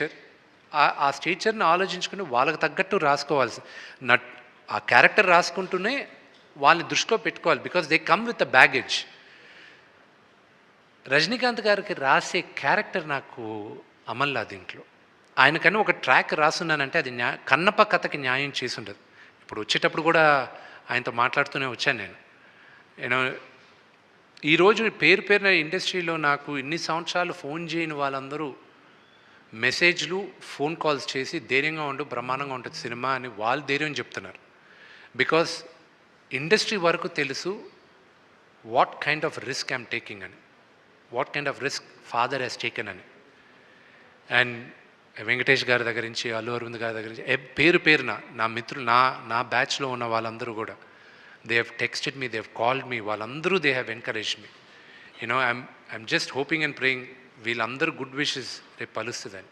Teacher ఆ టీచర్ని ఆలోచించుకుని వాళ్ళకి తగ్గట్టు రాసుకోవాల్సి నట్ ఆ క్యారెక్టర్ రాసుకుంటూనే వాళ్ళని దృష్టిలో పెట్టుకోవాలి because they come with a baggage Rajinikanth గారికి రాసే క్యారెక్టర్ నాకు అమల్లా దీంట్లో. ఆయనకని ఒక ట్రాక్ రాసున్నానంటే అది న్యా కన్నప్ప కథకి న్యాయం చేసి ఉండదు ఇప్పుడు వచ్చేటప్పుడు కూడా ఆయనతో మాట్లాడుతూనే వచ్చాను నేను. నేను ఈరోజు పేరు పేరున ఇండస్ట్రీలో నాకు ఇన్ని సంవత్సరాలు ఫోన్ చేయని వాళ్ళందరూ మెసేజ్లు ఫోన్ కాల్స్ చేసి ధైర్యంగా ఉండు బ్రహ్మాండంగా ఉంటుంది సినిమా అని వాళ్ళు ధైర్యం చెప్తున్నారు. బికాస్ ఇండస్ట్రీ వరకు తెలుసు what kind of risk I'm taking అని. What kind of risk father has taken అని. అండ్ వెంకటేష్ గారి దగ్గర నుంచి అల్లు అరవింద్ గారి దగ్గర నుంచి పేరు పేరున నా మిత్రులు నా నా బ్యాచ్లో ఉన్న వాళ్ళందరూ కూడా they have texted me they have called me వాళ్ళందరూ they have encourage me you know I'm I'm just hoping and praying వీళ్ళందరూ గుడ్ విషెస్ రేపు పలుస్తుందని